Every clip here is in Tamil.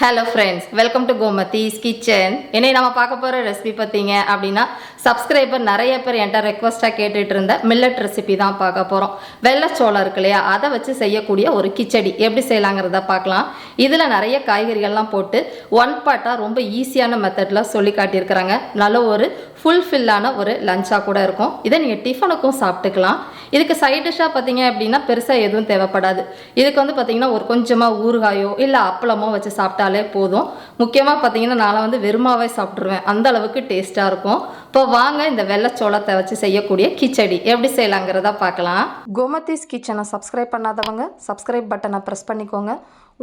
Hello friends welcome to Gomathi's kitchen என்னை நம்ம பார்க்க போகிற ரெசிபி பார்த்தீங்க அப்படின்னா சப்ஸ்கிரைபர் நிறைய பேர் என்கிட்ட ரெக்வஸ்ட்டாக கேட்டுட்டு இருந்த மில்லட் ரெசிபி தான் பார்க்க போகிறோம் வெள்ளைச்சோளம் இருக்கு இல்லையா அதை வச்சு செய்யக்கூடிய ஒரு கிச்சடி. எப்படி செய்யலாங்கிறத பார்க்கலாம். இதில் நிறைய காய்கறிகள்லாம் போட்டு ஒன் பார்ட்டாக ரொம்ப ஈஸியான மெத்தடில் சொல்லி காட்டியிருக்கிறாங்க. நல்ல ஒரு ஃபுல்ஃபில்லான ஒரு லஞ்சாக கூட இருக்கும். இதை நீங்கள் டிஃபனுக்கும் சாப்பிட்டுக்கலாம். இதுக்கு சைட் டிஷ்ஷாக பார்த்தீங்க அப்படின்னா பெருசாக எதுவும் தேவைப்படாது. இதுக்கு வந்து பார்த்தீங்கன்னா ஒரு கொஞ்சமாக ஊறுகாயோ இல்லை அப்பளமோ வச்சு சாப்பிட்டாலே போதும். முக்கியமாக பார்த்தீங்கன்னா நான் வந்து வெறுமாவே சாப்பிட்ருவேன் அந்த அளவுக்கு டேஸ்ட்டாக இருக்கும். இப்போ வாங்க இந்த வெள்ளைச்சோளத்தை வச்சு செய்யக்கூடிய கிச்சடி. எப்படி செய்யலாங்கிறத பார்க்கலாம். கோமதிஸ் கிச்சனை சப்ஸ்கிரைப் பண்ணாதவங்க சப்ஸ்கிரைப் பட்டனை ப்ரெஸ் பண்ணிக்கோங்க.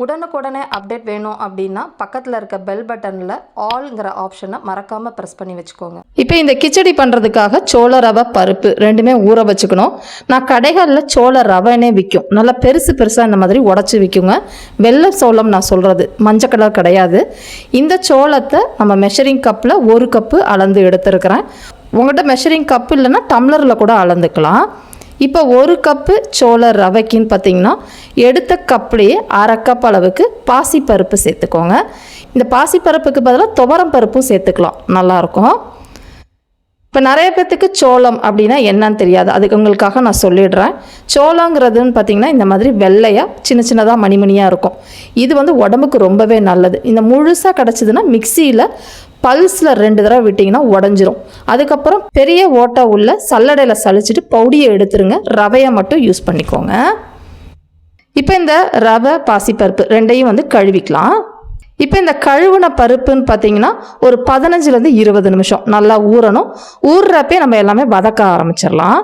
உடனுக்குடனே அப்டேட் வேணும் அப்படின்னா பக்கத்தில் இருக்க பெல் பட்டனில் ஆல்ங்கிற ஆப்ஷனை மறக்காமல் ப்ரெஸ் பண்ணி வச்சுக்கோங்க. இப்போ இந்த கிச்சடி பண்ணுறதுக்காக சோள ரவை பருப்பு ரெண்டுமே ஊற வச்சுக்கணும். நான் கடைகளில் சோள ரவைனே விற்கும் நல்லா பெருசு பெருசாக இந்த மாதிரி உடச்சி விற்குங்க வெள்ளை சோளம் நான் சொல்கிறது மஞ்சள் கலர் கிடையாது. இந்த சோளத்தை நம்ம மெஷரிங் கப்பில் ஒரு கப்பு அளந்து எடுத்துருக்கிறேன். உங்கள்கிட்ட மெஷரிங் கப் இல்லைன்னா டம்ளரில் கூட அளந்துக்கலாம். இப்போ ஒரு கப்பு சோள ரவைக்குன்னு பார்த்தீங்கன்னா எடுத்த கப்லேயே அரை கப் அளவுக்கு பாசிப்பருப்பு சேர்த்துக்கோங்க. இந்த பாசிப்பருப்புக்கு பதிலாக துவரம் பருப்பும் சேர்த்துக்கலாம். நல்லாயிருக்கும். இப்போ நிறைய பேர்த்துக்கு சோளம் அப்படின்னா என்னன்னு தெரியாது. அதுக்கு உங்களுக்காக நான் சொல்லிடுறேன். சோளங்கிறதுன்னு பார்த்தீங்கன்னா இந்த மாதிரி வெள்ளையாக சின்ன சின்னதாக மணிமணியாக இருக்கும். இது வந்து உடம்புக்கு ரொம்பவே நல்லது. இந்த முழுசாக கிடச்சிதுன்னா மிக்சியில் பல்ஸில் ரெண்டு தடவை விட்டிங்கன்னா உடஞ்சிரும். அதுக்கப்புறம் பெரிய ஓட்டை உள்ள சல்லடையில் சலிச்சிட்டு பவுடியை எடுத்துருங்க. ரவையை மட்டும் யூஸ் பண்ணிக்கோங்க. இப்போ இந்த ரவை பாசிப்பருப்பு ரெண்டையும் வந்து கழுவிக்கலாம். இப்போ இந்த கழுவுன பருப்புன்னு பார்த்தீங்கன்னா ஒரு பதினஞ்சுலேருந்து இருபது நிமிஷம் நல்லா ஊறணும். ஊறுறப்பே நம்ம எல்லாமே வதக்க ஆரம்பிச்சிடலாம்.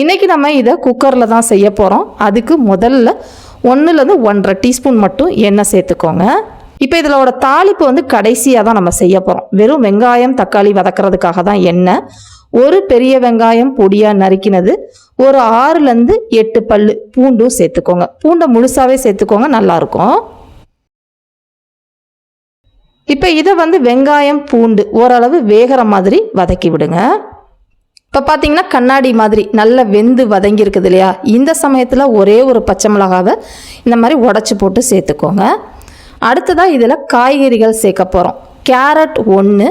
இன்றைக்கி நம்ம இதை குக்கரில் தான் செய்ய போகிறோம் அதுக்கு முதல்ல ஒன்றுலேருந்து ஒன்றரை டீஸ்பூன் மட்டும் எண்ணெய் சேர்த்துக்கோங்க. இப்போ இதோட தாளிப்பு வந்து கடைசியாக தான் நம்ம செய்ய போகிறோம் வெறும் வெங்காயம் தக்காளி வதக்கிறதுக்காக தான் எண்ணெய் ஒரு பெரிய வெங்காயம் பொடியாக நறுக்கினது ஒரு ஆறுலேருந்து எட்டு பல் பூண்டும் சேர்த்துக்கோங்க. பூண்டை முழுசாகவே சேர்த்துக்கோங்க நல்லாயிருக்கும் இப்போ இதை வந்து வெங்காயம் பூண்டு ஓரளவு வேகிற மாதிரி வதக்கி விடுங்க. இப்போ பார்த்தீங்கன்னா கண்ணாடி மாதிரி நல்லா வெந்து வதங்கி இருக்குது இல்லையா? இந்த சமயத்தில் ஒரே ஒரு பச்சை மிளகாவை இந்த மாதிரி உடச்சி போட்டு சேர்த்துக்கோங்க. அடுத்ததாக இதில் காய்கறிகள் சேர்க்க போகிறோம் கேரட் ஒன்று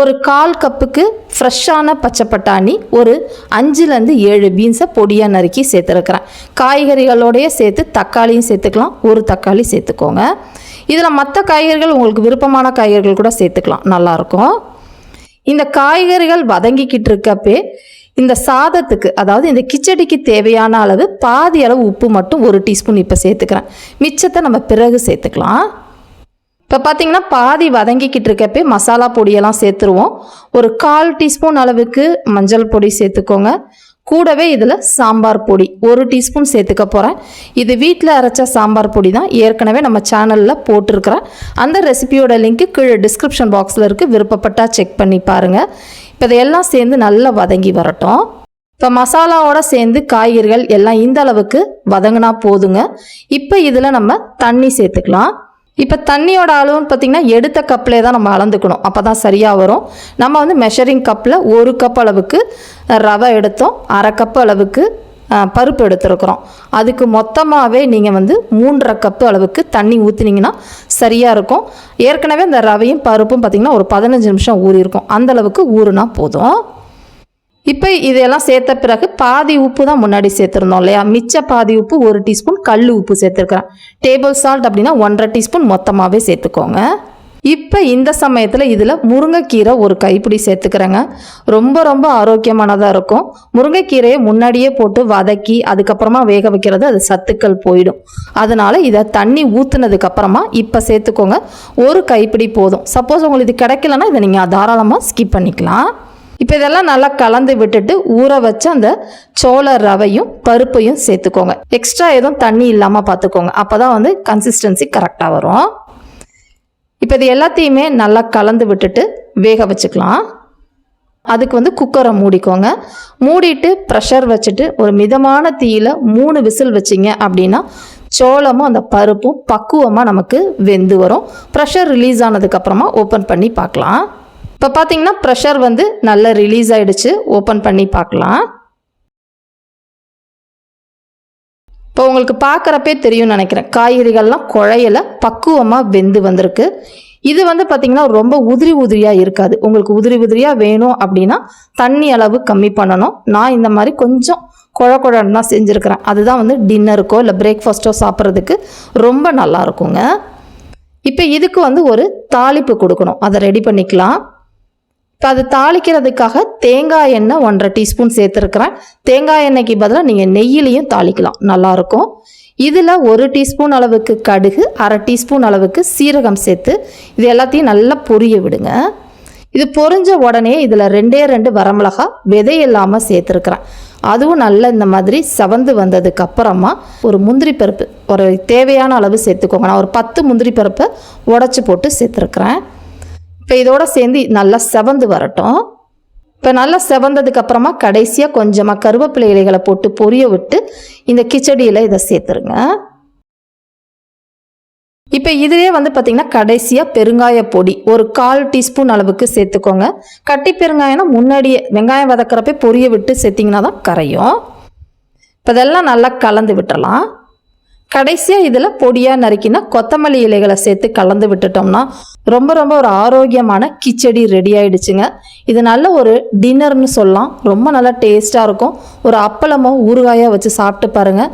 ஒரு கால் கப்புக்கு ஃப்ரெஷ்ஷான பச்சை பட்டாணி ஒரு அஞ்சுலேருந்து ஏழு பீன்ஸை பொடியாக நறுக்கி சேர்த்துருக்குறேன். காய்கறிகளோடைய சேர்த்து தக்காளியும் சேர்த்துக்கலாம். ஒரு தக்காளி சேர்த்துக்கோங்க. இதில் மற்ற காய்கறிகள் உங்களுக்கு விருப்பமான காய்கறிகள் கூட சேர்த்துக்கலாம். நல்லாயிருக்கும் இந்த காய்கறிகள் வதங்கிக்கிட்டு இருக்கப்பே இந்த சாதத்துக்கு அதாவது இந்த கிச்சடிக்கு தேவையான அளவு பாதி அளவு உப்பு மட்டும் ஒரு டீஸ்பூன் இப்போ சேர்த்துக்கிறேன். மிச்சத்தை நம்ம பிறகு சேர்த்துக்கலாம். இப்போ பார்த்தீங்கன்னா பாதி வதங்கிக்கிட்டு இருக்கப்பே மசாலா பொடியெல்லாம் சேர்த்துருவோம். ஒரு கால் டீஸ்பூன் அளவுக்கு மஞ்சள் பொடி சேர்த்துக்கோங்க. கூடவே இதில் சாம்பார் பொடி ஒரு டீஸ்பூன் சேர்த்துக்க போகிறேன் இது வீட்டில் அரைச்ச சாம்பார் பொடி தான் ஏற்கனவே நம்ம சேனலில் போட்டிருக்கிறேன். அந்த ரெசிபியோட லிங்க்கு கீழே டிஸ்கிரிப்ஷன் பாக்ஸில் இருக்குது விருப்பப்பட்டால் செக் பண்ணி பாருங்கள் இப்போ இதையெல்லாம் சேர்ந்து நல்லா வதங்கி வரட்டும். இப்போ மசாலாவோட சேர்ந்து காய்கறிகள் எல்லாம் இந்த அளவுக்கு வதங்கினா போதுங்க. இப்போ இதில் நம்ம தண்ணி சேர்த்துக்கலாம். இப்போ தண்ணியோட அளவுன்னு பார்த்திங்கன்னா எடுத்த கப்பிலே தான் நம்ம அளந்துக்கணும். அப்போ தான் சரியாக வரும். நம்ம வந்து மெஷரிங் கப்பில் ஒரு கப் அளவுக்கு ரவை எடுத்தோம். அரை கப் அளவுக்கு பருப்பு எடுத்துருக்குறோம். அதுக்கு மொத்தமாகவே நீங்கள் வந்து மூன்றரை கப்பு அளவுக்கு தண்ணி ஊற்றுனீங்கன்னா சரியாக இருக்கும். ஏற்கனவே இந்த ரவையும் பருப்பும் பார்த்திங்கன்னா ஒரு பதினஞ்சு நிமிஷம் ஊறியிருக்கும் அந்த அளவுக்கு ஊறுனா போதும். இப்போ இதெல்லாம் சேர்த்த பிறகு பாதி உப்பு தான் முன்னாடி சேர்த்துருந்தோம் இல்லையா? மிச்ச பாதி உப்பு ஒரு டீஸ்பூன் கல் உப்பு சேர்த்துருக்குறேன். டேபிள் சால்ட் அப்படின்னா ஒன்றரை டீஸ்பூன் மொத்தமாகவே சேர்த்துக்கோங்க. இப்போ இந்த சமயத்தில் இதில் முருங்கைக்கீரை ஒரு கைப்பிடி சேர்த்துக்கிறேங்க. ரொம்ப ரொம்ப ஆரோக்கியமானதாக இருக்கும். முருங்கைக்கீரையை முன்னாடியே போட்டு வதக்கி அதுக்கப்புறமா வேக வைக்கிறது அது சத்துக்கள் போயிடும். அதனால் இதை தண்ணி ஊற்றுனதுக்கப்புறமா இப்போ சேர்த்துக்கோங்க. ஒரு கைப்பிடி போதும். சப்போஸ் உங்களுக்கு இது கிடைக்கலன்னா இதை நீங்கள் தாராளமாக ஸ்கிப் பண்ணிக்கலாம். இப்போ இதெல்லாம் நல்லா கலந்து விட்டுட்டு ஊற வச்ச அந்த சோள ரவையும் பருப்பையும் சேர்த்துக்கோங்க. எக்ஸ்ட்ரா எதுவும் தண்ணி இல்லாமல் பார்த்துக்கோங்க அப்போ தான் வந்து கன்சிஸ்டன்சி கரெக்டாக வரும். இப்போ இது எல்லாத்தையுமே நல்லா கலந்து விட்டுட்டு வேக வச்சுக்கலாம். அதுக்கு வந்து குக்கரை மூடிக்கோங்க. மூடிட்டு ப்ரெஷர் வச்சுட்டு ஒரு மிதமான தீயில் மூணு விசில் வச்சிங்க அப்படின்னா சோளமும் அந்த பருப்பும் பக்குவமாக நமக்கு வெந்து வரும். ப்ரெஷர் ரிலீஸ் ஆனதுக்கப்புறமா ஓப்பன் பண்ணி பார்க்கலாம். இப்போ பார்த்தீங்கன்னா ப்ரெஷர் வந்து நல்லா ரிலீஸ் ஆகிடுச்சு ஓப்பன் பண்ணி பார்க்கலாம். இப்போ உங்களுக்கு பார்க்குறப்பே தெரியும்னு நினைக்கிறேன். காய்கறிகள்லாம் குழையல பக்குவமாக வெந்து வந்திருக்கு. இது வந்து பார்த்திங்கன்னா ரொம்ப உதிரி உதிரியாக இருக்காது. உங்களுக்கு உதிரி உதிரியாக வேணும் அப்படின்னா தண்ணி அளவு கம்மி பண்ணணும். நான் இந்த மாதிரி கொஞ்சம் குழ குழன்னு தான் செஞ்சுருக்கிறேன். அதுதான் வந்து டின்னருக்கோ இல்லை பிரேக்ஃபாஸ்ட்டோ சாப்பிட்றதுக்கு ரொம்ப நல்லா இருக்குங்க. இப்போ இதுக்கு வந்து ஒரு தாளிப்பு கொடுக்கணும். அதை ரெடி பண்ணிக்கலாம். இப்போ அது தாளிக்கிறதுக்காக தேங்காய் எண்ணெய் ஒன்றரை டீஸ்பூன் சேர்த்துருக்குறேன். தேங்காய் எண்ணெய்க்கு பதிலாக நீங்கள் நெய்யிலையும் தாளிக்கலாம். நல்லாயிருக்கும். இதில் ஒரு டீஸ்பூன் அளவுக்கு கடுகு அரை டீஸ்பூன் அளவுக்கு சீரகம் சேர்த்து இது எல்லாத்தையும் நல்லா பொரிய விடுங்க. இது பொரிஞ்ச உடனே இதில் ரெண்டே ரெண்டு வரமிளகா விதை இல்லாமல் சேர்த்துருக்குறேன். அதுவும் நல்லா இந்த மாதிரி சவந்து வந்ததுக்கு அப்புறமா ஒரு முந்திரி பருப்பு ஒரு தேவையான அளவு சேர்த்துக்கோங்க. நான் ஒரு பத்து முந்திரி பருப்பை உடச்சி போட்டு சேர்த்துருக்குறேன். இப்போ இதோட சேர்ந்து நல்லா செவந்து வரட்டும். இப்போ நல்லா செவந்ததுக்கு அப்புறமா கடைசியாக கொஞ்சமாக கருவேப்பிலை இலைகளை போட்டு பொரிய விட்டு இந்த கிச்சடியில் இதை சேர்த்துருங்க. இப்போ இதுலேயே வந்து பார்த்திங்கன்னா கடைசியாக பெருங்காய பொடி ஒரு கால் டீஸ்பூன் அளவுக்கு சேர்த்துக்கோங்க. கட்டி பெருங்காயம்னா முன்னாடியே வெங்காயம் வதக்கிறப்ப பொரிய விட்டு சேர்த்திங்கன்னா தான் கரையும். இப்போ இதெல்லாம் நல்லா கலந்து விட்டுறலாம். கடைசியாக இதில் பொடியாக நறுக்கினா கொத்தமல்லி இலைகளை சேர்த்து கலந்து விட்டுட்டோம்னா ரொம்ப ரொம்ப ஒரு ஆரோக்கியமான கிச்சடி ரெடி ஆயிடுச்சுங்க. இது நல்ல ஒரு டின்னர்னு சொல்லலாம். ரொம்ப நல்லா டேஸ்ட்டாக இருக்கும். ஒரு அப்பளமோ ஊறுகாயாக வச்சு சாப்பிட்டு பாருங்கள்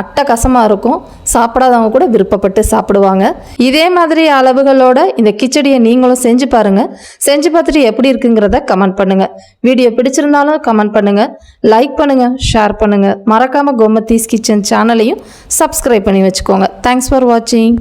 அட்டகசமாக இருக்கும். சாப்பிடாதவங்க கூட விருப்பப்பட்டு சாப்பிடுவாங்க. இதே மாதிரி அளவுகளோட இந்த கிச்சடியை நீங்களும் செஞ்சு பாருங்கள் செஞ்சு பார்த்துட்டு எப்படி இருக்குங்கிறத கமெண்ட் பண்ணுங்கள் வீடியோ பிடிச்சிருந்தாலும் கமெண்ட் பண்ணுங்கள் லைக் பண்ணுங்கள் ஷேர் பண்ணுங்கள் மறக்காமல் கோமத்தீஸ் கிச்சன் சேனலையும் சப்ஸ்கிரைப் பண்ணி வச்சுக்கோங்க. தேங்க்ஸ் ஃபார் வாட்சிங்